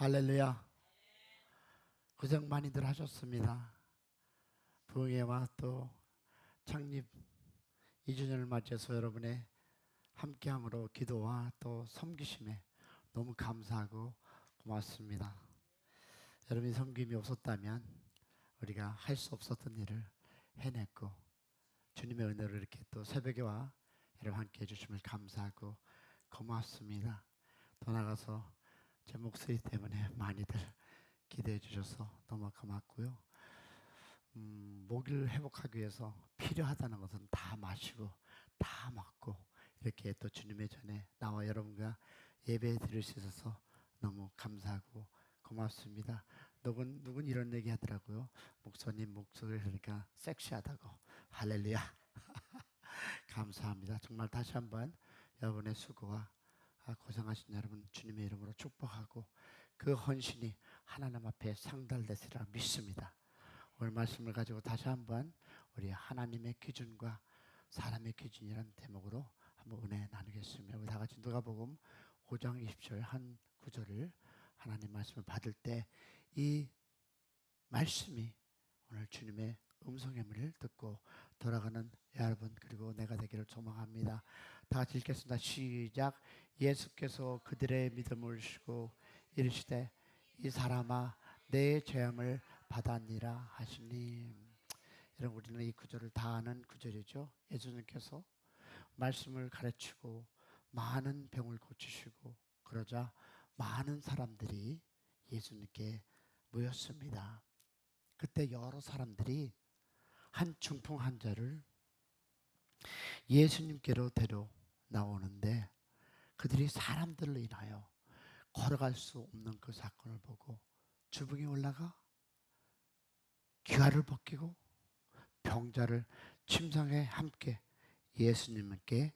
할렐루야. 고생 많이들 하셨습니다. 부흥회와 또 창립 2주년을 맞이해서 여러분의 함께함으로 기도와 또 섬기심에 너무 감사하고 고맙습니다. 여러분이 섬김이 없었다면 우리가 할 수 없었던 일을 해냈고 주님의 은혜로 이렇게 또 새벽에 와 여러분 함께 해주심을 감사하고 고맙습니다. 더 나가서 제 목소리 때문에 많이들 기대해 주셔서 너무 고맙고요. 음, 목을 회복하기 위해서 필요하다는 것은 다 마시고 다 먹고 이렇게 또 주님의 전에 나와 여러분과 예배 드릴 수 있어서 너무 감사하고 고맙습니다. 누군 누군 이런 얘기 하더라고요. 목사님 목소리 그러니까 섹시하다고 할렐루야. 감사합니다. 정말 다시 한번 여러분의 수고와 아, 고생하신 여러분 주님의 이름으로 축복하고 그 헌신이 하나님 앞에 상달되리라 믿습니다. 오늘 말씀을 가지고 다시 한번 우리 하나님의 기준과 사람의 기준이라는 대목으로 한번 은혜 나누겠습니다. 우리 다 같이 누가복음 5장 20절 한 구절을 하나님 말씀을 받을 때 이 말씀이 오늘 주님의 음성의 문을 듣고 돌아가는 여러분 그리고 내가 되기를 소망합니다. 다 같이 읽겠습니다. 시작. 예수께서 그들의 믿음을 주고 이르시되 이 사람아 내 죄함을 받았니라 하시니 여러분 우리는 이 구절을 다 아는 구절이죠. 예수님께서 말씀을 가르치고 많은 병을 고치시고 그러자 많은 사람들이 예수님께 모였습니다. 그때 여러 사람들이 한 중풍 환자를 예수님께로 데려 나오는데 그들이 사람들로 인하여 걸어갈 수 없는 그 사건을 보고 주붕에 올라가 귀화를 벗기고 병자를 침상에 함께 예수님께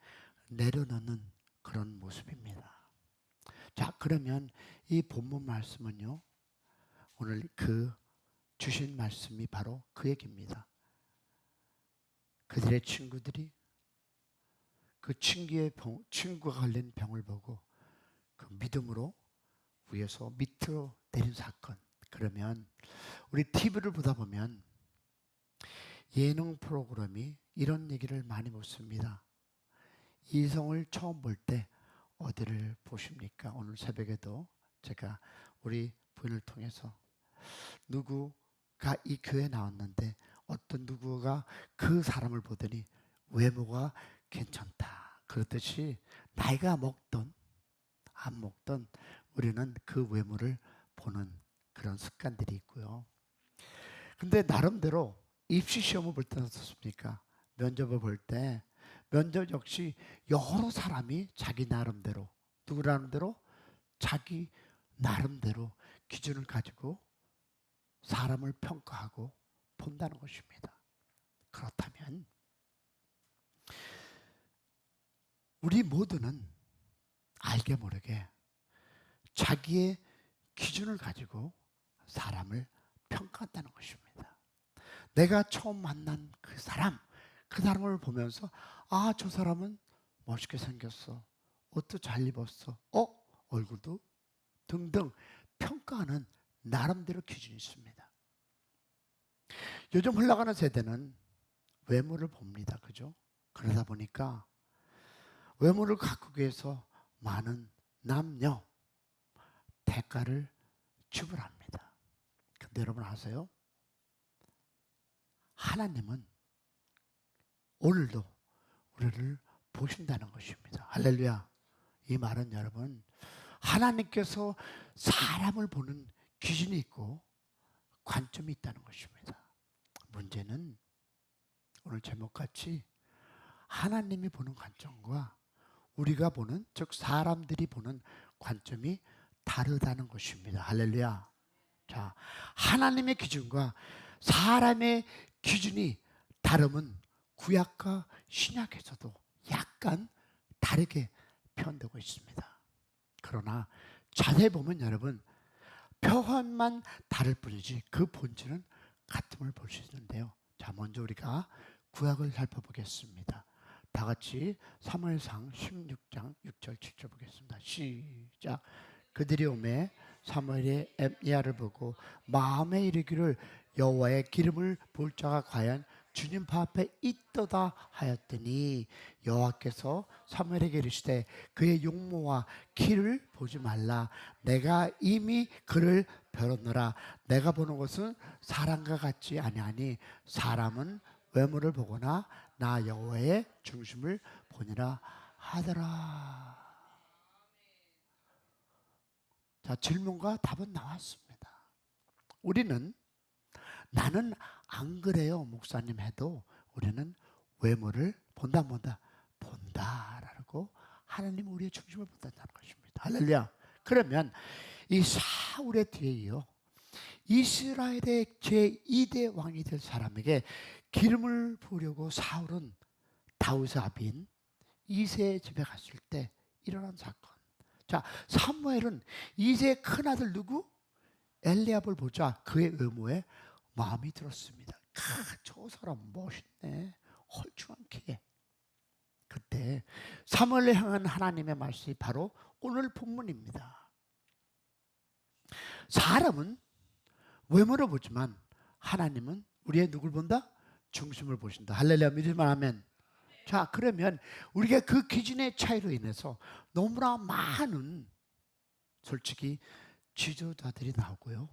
내려놓는 그런 모습입니다. 자, 그러면 이 본문 말씀은요. 오늘 그 주신 말씀이 바로 그 얘기입니다. 그들의 친구들이 그 친구의 병, 친구가 걸린 병을 보고 그 믿음으로 위에서 밑으로 내린 사건. 그러면 우리 TV를 보다 보면 예능 프로그램이 이런 얘기를 많이 묻습니다. 이성을 처음 볼 때 어디를 보십니까? 오늘 새벽에도 제가 우리 부인을 통해서 누구가 이 교회에 나왔는데 어떤 누구가 그 사람을 보더니 외모가 괜찮다. 그렇듯이 나이가 먹던 안 먹던 우리는 그 외모를 보는 그런 습관들이 있고요. 근데 나름대로 입시 시험을 볼 때는 어떻습니까? 면접을 볼 때 면접 역시 여러 사람이 자기 나름대로 누구 나름대로 자기 나름대로 기준을 가지고 사람을 평가하고 본다는 것입니다. 그렇다면 우리 모두는 알게 모르게 자기의 기준을 가지고 사람을 평가한다는 것입니다. 내가 처음 만난 그 사람, 그 사람을 보면서 아, 저 사람은 멋있게 생겼어. 옷도 잘 입었어. 어? 얼굴도 등등 평가하는 나름대로 기준이 있습니다. 요즘 흘러가는 세대는 외모를 봅니다. 그죠? 그러다 보니까 외모를 가꾸기 위해서 많은 남녀 대가를 지불합니다. 근데 여러분 아세요? 하나님은 오늘도 우리를 보신다는 것입니다. 할렐루야. 이 말은 여러분 하나님께서 사람을 보는 기준이 있고 관점이 있다는 것입니다. 문제는 오늘 제목같이 하나님이 보는 관점과 우리가 보는 즉 사람들이 보는 관점이 다르다는 것입니다. 할렐루야. 자, 하나님의 기준과 사람의 기준이 다름은 구약과 신약에서도 약간 다르게 표현되고 있습니다. 그러나 자세히 보면 여러분 표현만 다를 뿐이지 그 본질은 같음을 볼 수 있는데요. 자, 먼저 우리가 구약을 살펴보겠습니다. 다 같이 사무엘상 16장 6절 7절 보겠습니다. 시작. 그들이 오매 사무엘이 엘리야를 보고 마음에 이르기를 여호와의 기름을 볼 자가 과연 주님 발 앞에 있도다 하였더니 여호와께서 사무엘에게 이르시되 그의 용모와 키를 보지 말라 내가 이미 그를 벼렀노라 내가 보는 것은 사람과 같지 아니하니 사람은 외모를 보거나 나 여호와의 중심을 보니라 하더라. 자 질문과 답은 나왔습니다. 우리는 나는 안 그래요 목사님 해도 우리는 외모를 본다 본다 본다라고 하나님 우리의 중심을 본다는 것입니다. 할렐루야. 그러면 이 사울의 뒤에요 이스라엘의 제2대 왕이 될 사람에게 기름을 부으려고 사울은 다윗의 아비인 이세의 집에 갔을 때 일어난 사건 자 사무엘은 이세의 큰아들 누구? 엘리압을 보자 그의 의모에 마음이 들었습니다. 아, 저 사람 멋있네. 헐쭉한 키에. 그때 사무엘을 향한 하나님의 말씀이 바로 오늘 본문입니다. 사람은 외모를 보지만 하나님은 우리의 누굴 본다? 중심을 보신다. 할렐루야 믿으면 아멘. 자 그러면 우리가 그 기준의 차이로 인해서 너무나 많은 솔직히 지도자들이 나오고요.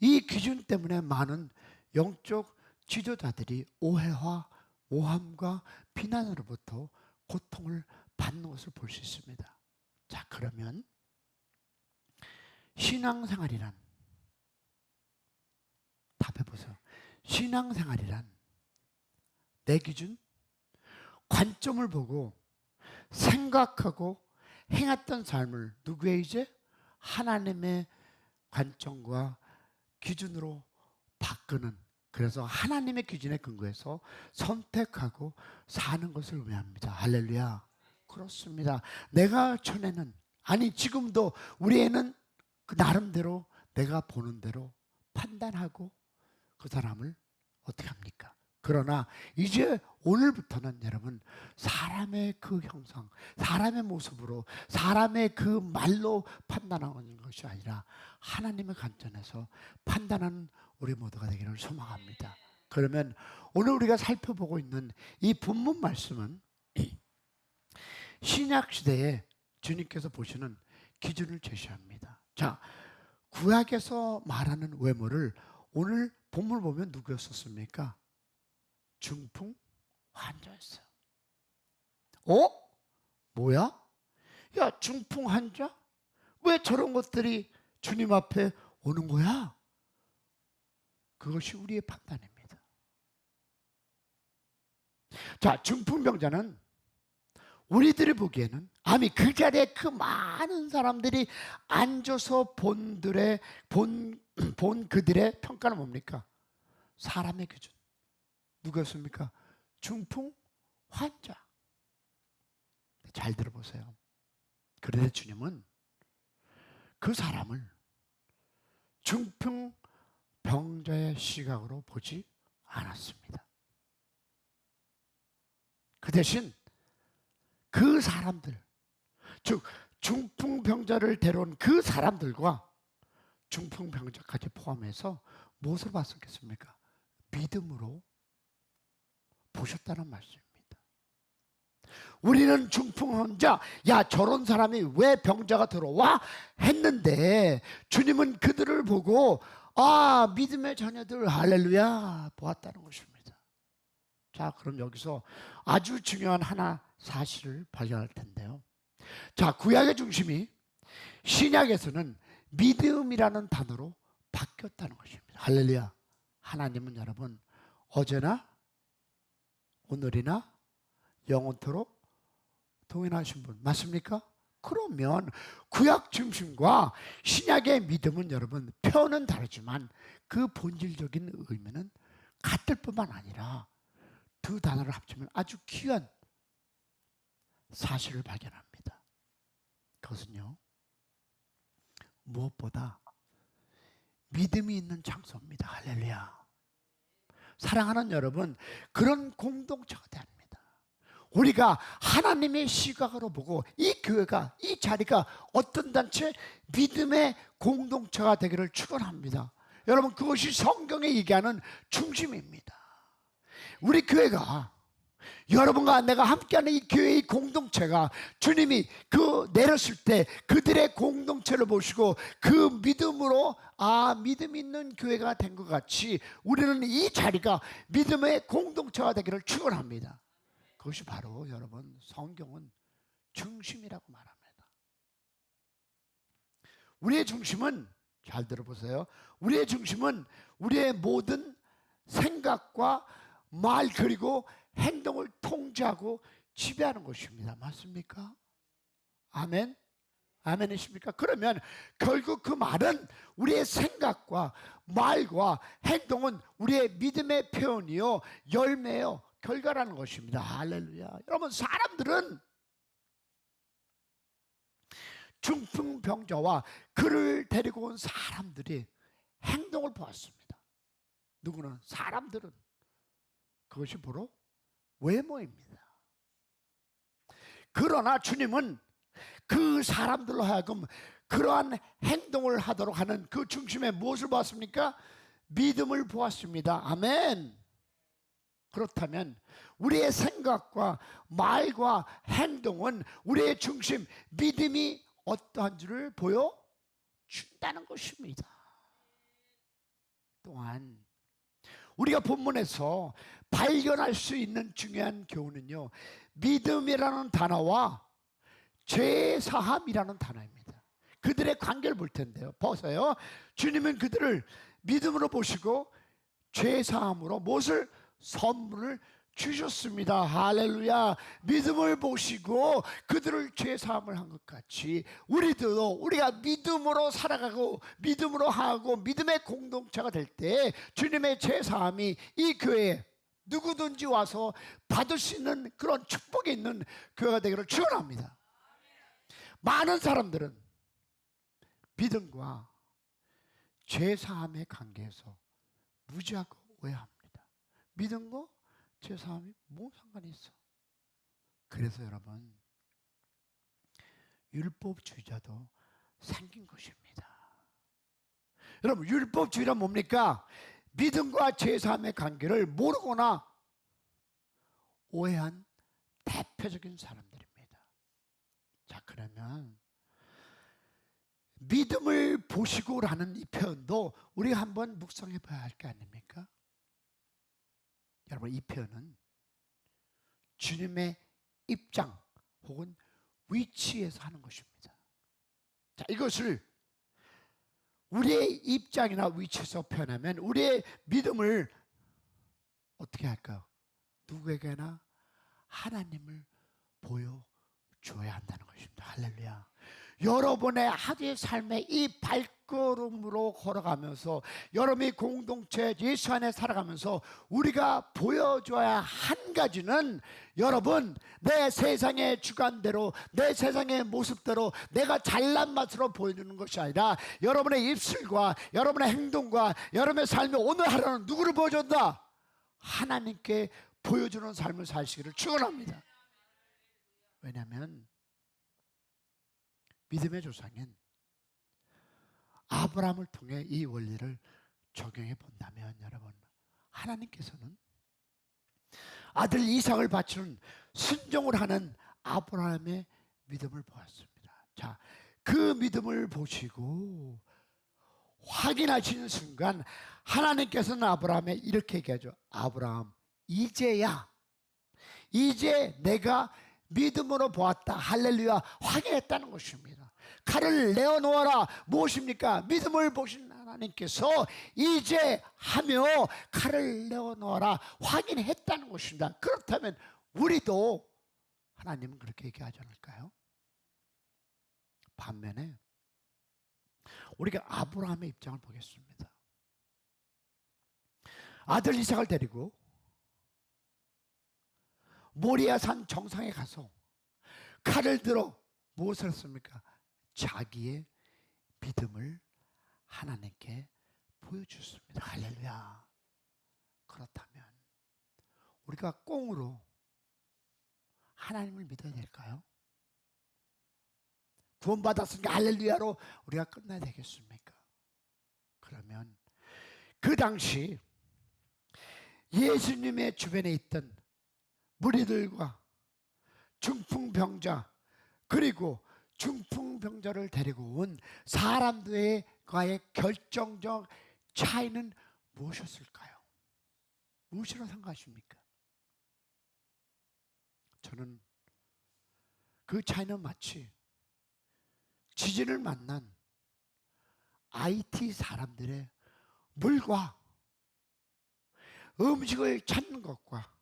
이 기준 때문에 많은 영적 지도자들이 오해와 모함과 비난으로부터 고통을 받는 것을 볼 수 있습니다. 자, 그러면 신앙생활이란 답해 보세요. 신앙생활이란 내 기준 관점을 보고 생각하고 행했던 삶을 누구의 이제 하나님의 관점과 기준으로 바꾸는 그래서 하나님의 기준에 근거해서 선택하고 사는 것을 의미합니다. 할렐루야. 그렇습니다. 내가 전에는 아니 지금도 우리 애는 그 나름대로 내가 보는 대로 판단하고 그 사람을 어떻게 합니까? 그러나 이제 오늘부터는 여러분 사람의 그 형상, 사람의 모습으로 사람의 그 말로 판단하는 것이 아니라 하나님의 관점에서 판단하는 우리 모두가 되기를 소망합니다. 그러면 오늘 우리가 살펴보고 있는 이 본문 말씀은 신약 시대에 주님께서 보시는 기준을 제시합니다. 자, 구약에서 말하는 외모를 오늘 본문을 보면 누구였었습니까? 중풍 환자였어요. 어? 뭐야? 야, 중풍 환자? 왜 저런 것들이 주님 앞에 오는 거야? 그것이 우리의 판단입니다. 자, 중풍병자는 우리들이 보기에는 아니 그 자리에 그 많은 사람들이 앉아서 본들의 본, 본 그들의 평가는 뭡니까? 사람의 기준. 누구였습니까? 중풍 환자. 잘 들어보세요. 그런데 주님은 그 사람을 중풍 병자의 시각으로 보지 않았습니다. 그 대신 그 사람들, 즉 중풍 병자를 데려온 그 사람들과 중풍 병자까지 포함해서 무엇을 봤었겠습니까? 믿음으로 보셨다는 말씀입니다. 우리는 중풍 환자, 야, 저런 사람이 왜 병자가 들어와? 했는데, 주님은 그들을 보고, 아, 믿음의 자녀들, 할렐루야, 보았다는 것입니다. 자, 그럼 여기서 아주 중요한 하나 사실을 발견할 텐데요. 자, 구약의 중심이 신약에서는 믿음이라는 단어로 바뀌었다는 것입니다. 할렐루야. 하나님은 여러분, 어제나 오늘이나 영원토록 동행하신 분 맞습니까? 그러면 구약 중심과 신약의 믿음은 여러분 표현은 다르지만 그 본질적인 의미는 같을 뿐만 아니라 두 단어를 합치면 아주 귀한 사실을 발견합니다. 그것은요 무엇보다 믿음이 있는 장소입니다. 할렐루야. 사랑하는 여러분, 그런 공동체가 됩니다. 우리가 하나님의 시각으로 보고 이 교회가 이 자리가 어떤 단체 믿음의 공동체가 되기를 축원합니다. 여러분 그것이 성경에 얘기하는 중심입니다. 우리 교회가 여러분과 내가 함께하는 이 교회의 공동체가 주님이 그 내렸을 때 그들의 공동체를 보시고 그 믿음으로 아 믿음 있는 교회가 된 것 같이 우리는 이 자리가 믿음의 공동체가 되기를 축원합니다. 그것이 바로 여러분 성경은 중심이라고 말합니다. 우리의 중심은 잘 들어보세요. 우리의 중심은 우리의 모든 생각과 말 그리고 행동을 통제하고 지배하는 것입니다. 맞습니까? 아멘. 아멘이십니까? 그러면 결국 그 말은 우리의 생각과 말과 행동은 우리의 믿음의 표현이요 열매요 결과라는 것입니다. 할렐루야. 여러분 사람들은 중풍병자와 그를 데리고 온 사람들이 행동을 보았습니다. 누구는 사람들은 그것이 바로 외모입니다. 그러나 주님은 그 사람들로 하여금 그러한 행동을 하도록 하는 그 중심에 무엇을 보았습니까? 믿음을 보았습니다. 아멘. 그렇다면 우리의 생각과 말과 행동은 우리의 중심 믿음이 어떠한 줄을 보여 준다는 것입니다. 또한 우리가 본문에서 발견할 수 있는 중요한 교훈은요. 믿음이라는 단어와 죄 사함이라는 단어입니다. 그들의 관계를 볼 텐데요. 보세요. 주님은 그들을 믿음으로 보시고 죄 사함으로 무엇을 선물을 주셨습니다. 할렐루야. 믿음을 보시고 그들을 죄 사함을 한 것 같이 우리도 우리가 믿음으로 살아가고 믿음으로 하고 믿음의 공동체가 될 때 주님의 죄 사함이 이 교회에 누구든지 와서 받을 수 있는 그런 축복이 있는 교회가 되기를 축원합니다. 많은 사람들은 믿음과 죄 사함의 관계에서 무지하고 오해합니다. 믿음과 죄사함이 뭐 상관이 있어? 그래서 여러분 율법주의자도 생긴 것입니다. 여러분 율법주의란 뭡니까? 믿음과 죄사함의 관계를 모르거나 오해한 대표적인 사람들입니다. 자 그러면 믿음을 보시고라는 이 표현도 우리가 한번 묵상해 봐야 할 게 아닙니까? 여러분 이 표현은 주님의 입장 혹은 위치에서 하는 것입니다. 자, 이것을 우리의 입장이나 위치에서 표현하면 우리의 믿음을 어떻게 할까요? 누구에게나 하나님을 보여줘야 한다는 것입니다. 할렐루야. 여러분의 하루의 삶의 이 발걸음으로 걸어가면서 여러분이 공동체 예수 안에 살아가면서 우리가 보여줘야 한 가지는 여러분 내 세상의 주관대로 내 세상의 모습대로 내가 잘난 맛으로 보여주는 것이 아니라 여러분의 입술과 여러분의 행동과 여러분의 삶이 오늘 하루는 누구를 보여준다? 하나님께 보여주는 삶을 사시기를 축원합니다. 왜냐하면 믿음의 조상인 아브라함을 통해 이 원리를 적용해 본다면 여러분 하나님께서는 아들 이삭을 바치는 순종을 하는 아브라함의 믿음을 보았습니다. 자, 그 믿음을 보시고 확인하시는 순간 하나님께서는 아브라함에 이렇게 얘기하죠. 아브라함, 이제야 이제 내가 믿음으로 보았다. 할렐루야. 확인했다는 것입니다. 칼을 내어놓아라. 무엇입니까? 믿음을 보신 하나님께서 이제 하며 칼을 내어놓아라. 확인했다는 것입니다. 그렇다면 우리도 하나님은 그렇게 얘기하지 않을까요? 반면에 우리가 아브라함의 입장을 보겠습니다. 아들 이삭을 데리고 모리아산 정상에 가서 칼을 들어 무엇을 했습니까? 자기의 믿음을 하나님께 보여줬습니다. 할렐루야. 그렇다면 우리가 꽁으로 하나님을 믿어야 될까요? 구원받았으니까 할렐루야로 우리가 끝나야 되겠습니까? 그러면 그 당시 예수님의 주변에 있던 무리들과 중풍병자 그리고 중풍병자를 데리고 온 사람들과의 결정적 차이는 무엇이었을까요? 무엇이라고 생각하십니까? 저는 그 차이는 마치 지진을 만난 IT 사람들의 물과 음식을 찾는 것과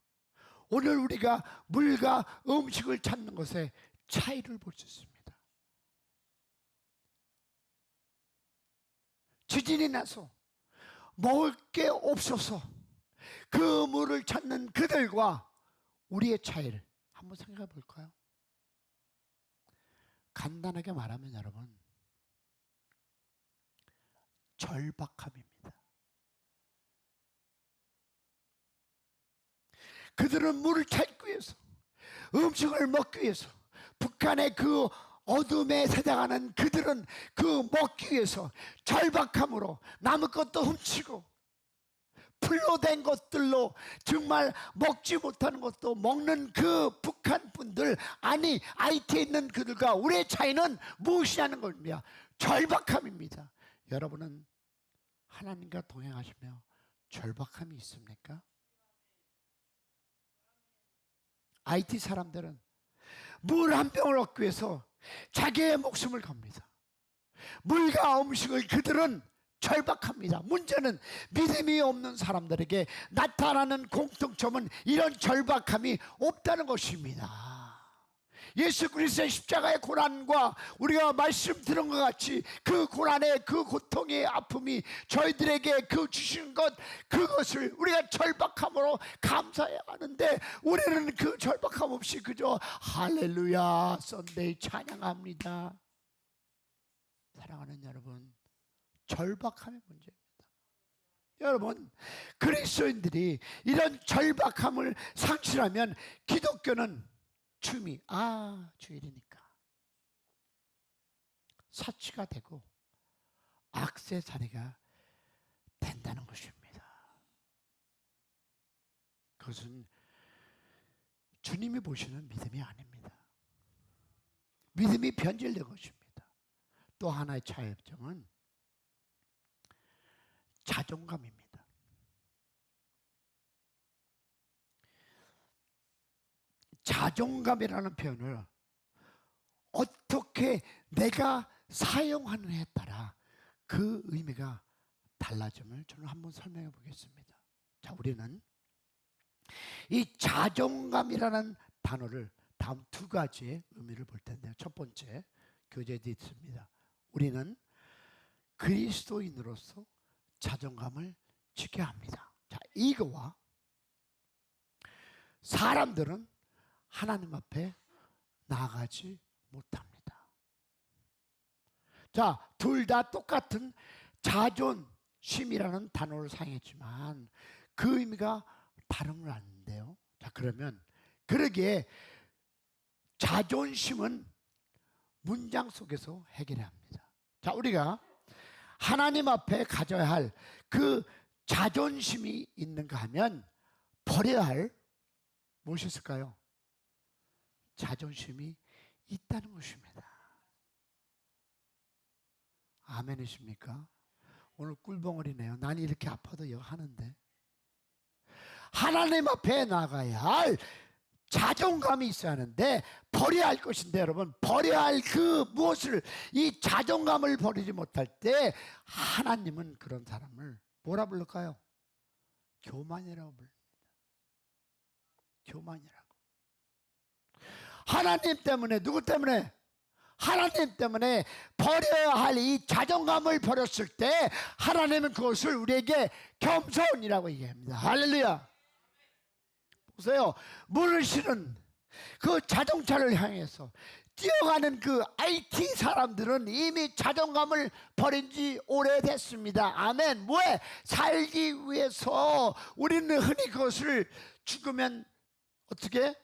오늘 우리가 물과 음식을 찾는 것의 차이를 볼 수 있습니다. 지진이 나서 먹을 게 없어서 그 물을 찾는 그들과 우리의 차이를 한번 생각해 볼까요? 간단하게 말하면 여러분 절박함입니다. 그들은 물을 찾기 위해서 음식을 먹기 위해서 북한의 그 어둠에 세다가는 그들은 그 먹기 위해서 절박함으로 남의 것도 훔치고 풀로 된 것들로 정말 먹지 못하는 것도 먹는 그 북한 분들 아니 IT에 있는 그들과 우리의 차이는 무엇이냐는 겁니다. 절박함입니다. 여러분은 하나님과 동행하시며 절박함이 있습니까? IT 사람들은 물 한 병을 얻기 위해서 자기의 목숨을 겁니다. 물과 음식을 그들은 절박합니다. 문제는 믿음이 없는 사람들에게 나타나는 공통점은 이런 절박함이 없다는 것입니다. 예수 그리스도의 십자가의 고난과 우리가 말씀 들은 것 같이 그 고난의 그 고통의 아픔이 저희들에게 그 주신 것 그것을 우리가 절박함으로 감사해야 하는데 우리는 그 절박함 없이 그저 할렐루야 썬데이 찬양합니다. 사랑하는 여러분 절박함의 문제입니다. 여러분 그리스도인들이 이런 절박함을 상실하면 기독교는 춤이 아 주일이니까 사치가 되고 악세사리가 된다는 것입니다. 그것은 주님이 보시는 믿음이 아닙니다. 믿음이 변질된 것입니다. 또 하나의 차이점은 자존감입니다. 자존감이라는 표현을 어떻게 내가 사용하느냐에 따라 그 의미가 달라짐을 저는 한번 설명해 보겠습니다. 자, 우리는 이 자존감이라는 단어를 다음 두 가지의 의미를 볼 텐데요. 첫 번째 교재에 있습니다. 우리는 그리스도인으로서 자존감을 지켜야 합니다. 자, 이거와 사람들은 하나님 앞에 나가지 못합니다. 자, 둘 다 똑같은 자존심이라는 단어를 사용했지만 그 의미가 다른 걸 아는데요. 자, 그러면 그러기에 자존심은 문장 속에서 해결해야 합니다. 자, 우리가 하나님 앞에 가져야 할 그 자존심이 있는가 하면 버려야 할 무엇이 있을까요? 자존심이 있다는 것입니다. 아멘이십니까? 오늘 꿀벙어리네요. 난 이렇게 아파도 여 하는데 하나님 앞에 나가야 할 자존감이 있어야 하는데 버려야 할 것인데 여러분 버려야 할 그 무엇을 이 자존감을 버리지 못할 때 하나님은 그런 사람을 뭐라 부를까요? 교만이라고 부릅니다. 교만이라고. 하나님 때문에 누구 때문에 하나님 때문에 버려야 할 이 자존감을 버렸을 때 하나님은 그것을 우리에게 겸손이라고 얘기합니다. 할렐루야. 보세요. 물을 실은 그 자동차를 향해서 뛰어가는 그 IT 사람들은 이미 자존감을 버린 지 오래됐습니다. 아멘. 왜? 살기 위해서 우리는 흔히 그것을 죽으면 어떻게?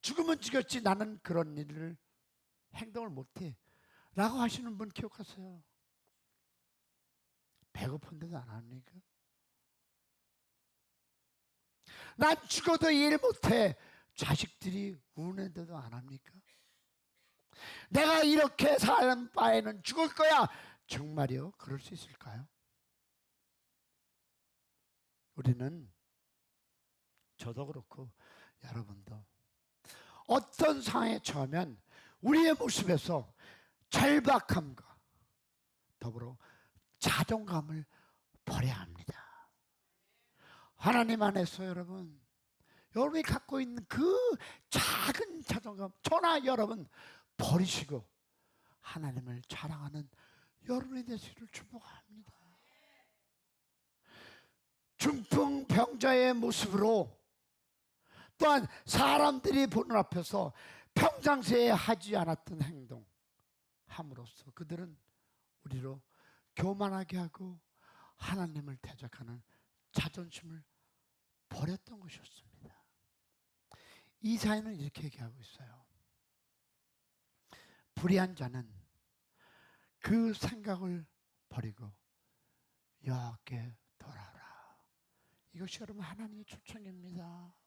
죽으면 죽였지 나는 그런 일을 행동을 못해. 라고 하시는 분 기억하세요. 배고픈데도 안 합니까? 난 죽어도 일 못해. 자식들이 우는데도 안 합니까? 내가 이렇게 사는 바에는 죽을 거야. 정말이요? 그럴 수 있을까요? 우리는 저도 그렇고 여러분도 어떤 상황에 처하면 우리의 모습에서 절박함과 더불어 자존감을 버려야 합니다. 하나님 안에서 여러분 여러분이 갖고 있는 그 작은 자존감 저나 여러분 버리시고 하나님을 자랑하는 여러분이 되시기를 축복합니다. 중풍병자의 모습으로 또한 사람들이 보는 앞에서 평상시에 하지 않았던 행동 함으로써 그들은 우리로 교만하게 하고 하나님을 대적하는 자존심을 버렸던 것이었습니다. 이사야는 이렇게 얘기하고 있어요. 불의한 자는 그 생각을 버리고 여호와께 돌아오라. 이것이 여러분 하나님의 초청입니다.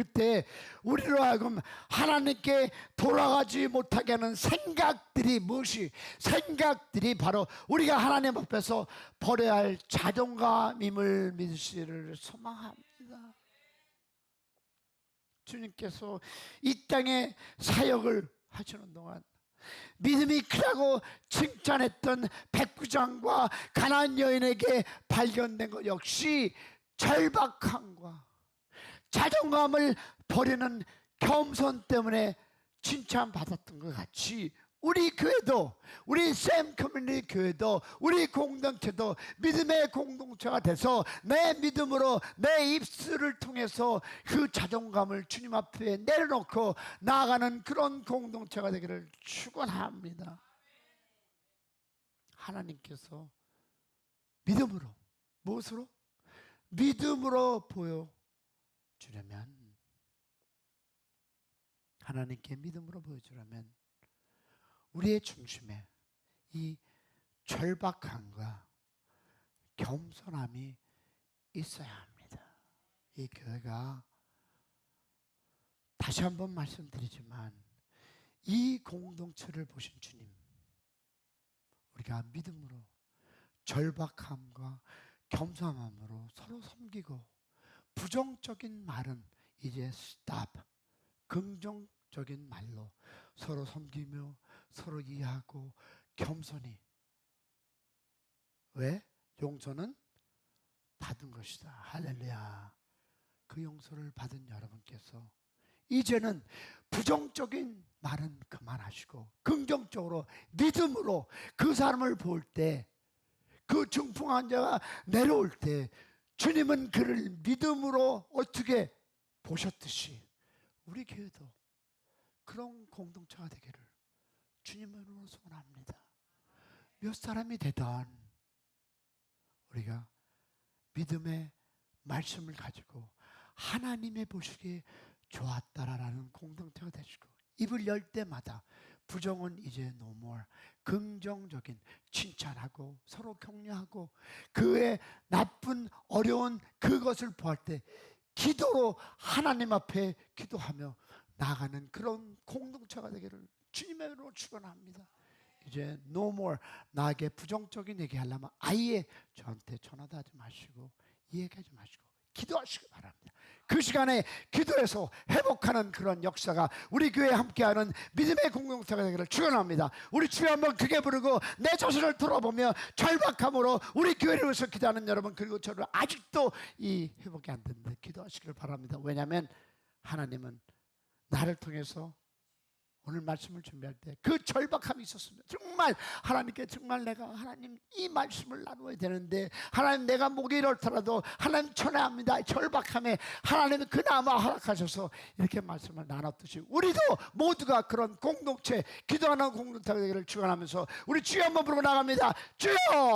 그때 우리로 하여금 하나님께 돌아가지 못하게 하는 생각들이 무엇이 생각들이 바로 우리가 하나님 앞에서 버려야 할 자존감임을 믿으시기를 소망합니다. 주님께서 이 땅에 사역을 하시는 동안 믿음이 크다고 칭찬했던 백부장과 가난 여인에게 발견된 것 역시 절박함과 자존감을 버리는 겸손 때문에 칭찬받았던 것 같이 우리 교회도 우리 샘 커뮤니티 교회도 우리 공동체도 믿음의 공동체가 돼서 내 믿음으로 내 입술을 통해서 그 자존감을 주님 앞에 내려놓고 나아가는 그런 공동체가 되기를 축원합니다. 하나님께서 믿음으로 무엇으로 믿음으로 보여 주려면 하나님께 믿음으로 보여주려면 우리의 중심에 이 절박함과 겸손함이 있어야 합니다. 이 교회가 다시 한번 말씀드리지만 이 공동체를 보신 주님 우리가 믿음으로 절박함과 겸손함으로 서로 섬기고 부정적인 말은 이제 스탑 긍정적인 말로 서로 섬기며 서로 이해하고 겸손히 왜? 용서는 받은 것이다. 할렐루야. 그 용서를 받은 여러분께서 이제는 부정적인 말은 그만하시고 긍정적으로 믿음으로 그 사람을 볼 때 그 중풍 환자가 내려올 때 주님은 그를 믿음으로 어떻게 보셨듯이 우리 교회도 그런 공동체가 되기를 주님으로 소원합니다. 몇 사람이 되던 우리가 믿음의 말씀을 가지고 하나님의 보시기에 좋았다라는 공동체가 되시고 입을 열 때마다 부정은 이제 노멀 긍정적인 칭찬하고 서로 격려하고 그의 나쁜 어려운 그것을 보할 때 기도로 하나님 앞에 기도하며 나가는 그런 공동체가 되기를 주님의 이름으로 축원합니다. 이제 no more 나에게 부정적인 얘기 하려면 아예 저한테 전화도 하지 마시고 이야기하지 마시고 기도하시기 바랍니다. 그 시간에 기도해서 회복하는 그런 역사가 우리 교회에 함께하는 믿음의 공동체가 되기를 축원합니다. 우리 주여 한번 크게 부르고 내 자신을 돌아보며 절박함으로 우리 교회를 위해서 기도하는 여러분 그리고 저를 아직도 이 회복이 안 됐는데 기도하시기를 바랍니다. 왜냐하면 하나님은 나를 통해서 오늘 말씀을 준비할 때 그 절박함이 있었습니다. 정말 하나님께 정말 내가 하나님 이 말씀을 나누어야 되는데 하나님 내가 목이 이렇더라도 하나님 천회합니다. 절박함에 하나님은 그나마 허락하셔서 이렇게 말씀을 나눴듯이 우리도 모두가 그런 공동체 기도하는 공동체가 되기를 축원하면서 우리 주여 한번 부르고 나갑니다. 주여